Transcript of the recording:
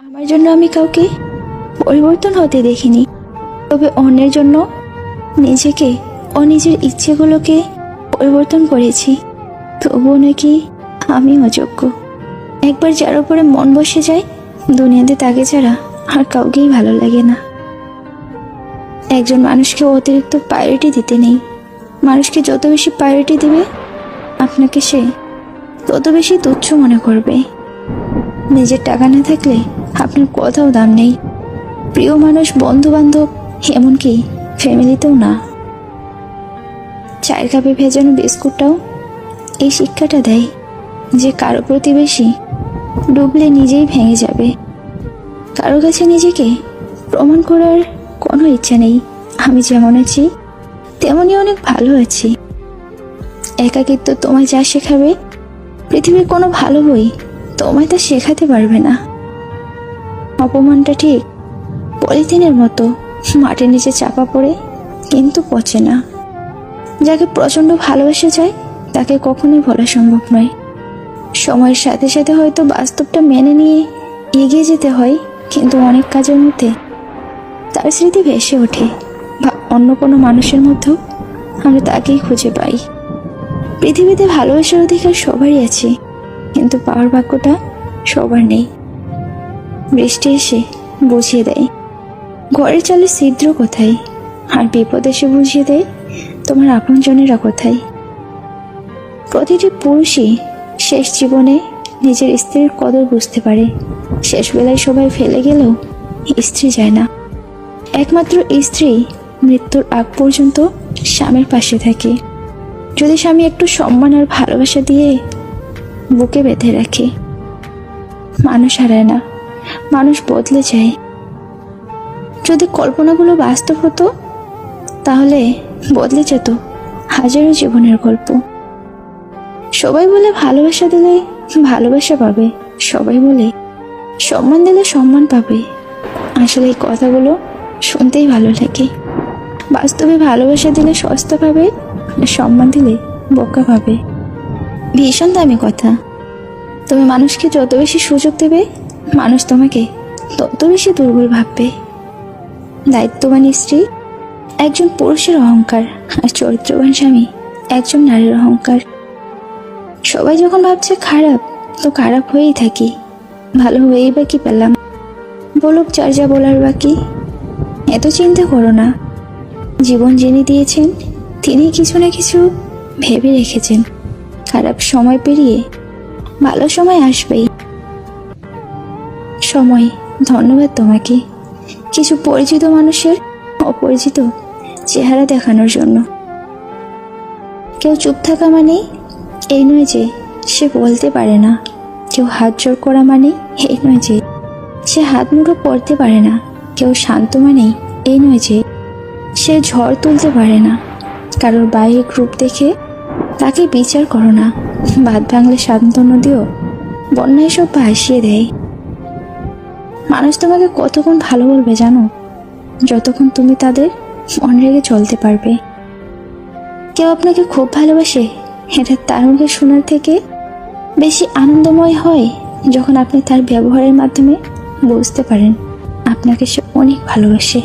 আমার জন্য আমি কাউকে পরিবর্তন হতে দেখিনি। তবে অন্যের জন্য নিজেকে ও নিজের ইচ্ছেগুলোকে পরিবর্তন করেছি। তবুও নাকি আমি অযোগ্য। একবার যার উপরে মন বসে যায়, দুনিয়াতে তাকে ছাড়া আর কাউকেই ভালো লাগে না। একজন মানুষকে অতিরিক্ত প্রায়োরিটি দিতে নেই। মানুষকে যত বেশি প্রায়োরিটি দিবে, আপনাকে সে তত বেশি তুচ্ছ মনে করবে। নিজের টাকা না থাকলে আপনার কোথাও দাম নেই। প্রিয় মানুষ বন্ধু বান্ধব এমনকি ফ্যামিলিতেও না। চায়ের কাপে ভেজানো বিস্কুটটাও এই শিক্ষাটা দেয় যে কারও প্রতিবেশী ডুবলে নিজেই ভেঙে যাবে। কারও কাছে নিজেকে প্রমাণ করার কোনো ইচ্ছা নেই। আমি যেমন আছি, তেমনই অনেক ভালো আছি। একাকিত্ব তোমায় যা শেখাবে, পৃথিবীর কোনো ভালো বই তোমায় তা শেখাতে পারবে না। অপমানটা ঠিক পলিথিনের মতো। মাটির নিচে চাপা পড়ে কিন্তু পচে না। যাকে প্রচণ্ড ভালোবেসে যায় তাকে কখনোই ভোলা সম্ভব নয়। সময়ের সাথে সাথে হয়তো বাস্তবটা মেনে নিয়ে এগিয়ে যেতে হয়, কিন্তু অনেক কাজের মধ্যে তার স্মৃতি ভেসে ওঠে বা অন্য কোনো মানুষের মধ্যেও আমরা তাকেই খুঁজে পাই। পৃথিবীতে ভালোবাসার অধিকার সবারই আছে। কিন্তু পাওয়ার ভাগ্যটা সবার নেই। বৃষ্টি এসে বুঝিয়ে দেয়, ঘরের চলে ছিদ্র কোথায়? আর বিপদ এসে বুঝিয়ে দেয়, তোমার আপনজনেরা কোথায়? প্রতিটি পুরুষই শেষ জীবনে নিজের স্ত্রীর কদর বুঝতে পারে। শেষ বেলায় সবাই ফেলে গেলেও স্ত্রী যায় না। একমাত্র স্ত্রী মৃত্যুর আগ পর্যন্ত স্বামীর পাশে থাকে। যদি স্বামী একটু সম্মান আর ভালোবাসা দিয়ে বুকে বেঁধে রাখে। মানুষ হারায় না। মানুষ বদলে যায়। যদি কল্পনাগুলো বাস্তব হতো, তাহলে বদলে যেত হাজারো জীবনের গল্প। সবাই বলে ভালোবাসা দিলে ভালোবাসা পাবে। সবাই বলে সম্মান দিলে সম্মান পাবে। আসলে এই কথাগুলো শুনতেই ভালো লাগে। বাস্তবে ভালোবাসা দিলে সস্তা পাবে সম্মান দিলে বোকা পাবে। ভীষণ দামি কথা। তুমি মানুষকে যত বেশি সুযোগ দেবে, মানুষ তোমাকে তত বেশি দুর্বল ভাববে। দায়িত্ববান স্ত্রী একজন পুরুষের অহংকার আর চরিত্রবান স্বামী একজন নারীর অহংকার। সবাই যখন ভাবছে খারাপ, তো খারাপ হয়েই থাকি। ভালো হয়েই বা কি পেলাম? বলুক যার যা বলার বাকি। এত চিন্তা করো না। জীবন যিনি দিয়েছেন তিনি কিছু না কিছু ভেবে রেখেছেন। খারাপ সময় পেরিয়ে ভালো সময় আসবেই। সময়, ধন্যবাদ তোমাকে। কিছু পরিচিত মানুষের অপরিচিত চেহারা দেখানোর জন্য। কেউ চুপ থাকা মানে এই নয় যে সে বলতে পারে না। কেউ হাত জোর করা মানে এই নয় যে সে হাত মুঠো করতে পারে না। কেউ শান্ত মানেই এই নয় যে সে ঝড় তুলতে পারে না। কারোর বাহ্যিক রূপ দেখে তাকে বিচার করো না। বাদ ভাঙলে শান্ত নদীও বন্যায় সব ভাসিয়ে দেয়। মানুষ তোমাকে কতক্ষণ ভালো বলবে জানো? যতক্ষণ তুমি তাদের মন রেগে চলতে পারবে। কেউ আপনাকে খুব ভালোবাসে, এটা তার মুখে শোনার থেকে বেশি আনন্দময় হয় যখন আপনি তার ব্যবহারের মাধ্যমে বুঝতে পারেন আপনাকে সে অনেক ভালোবাসে।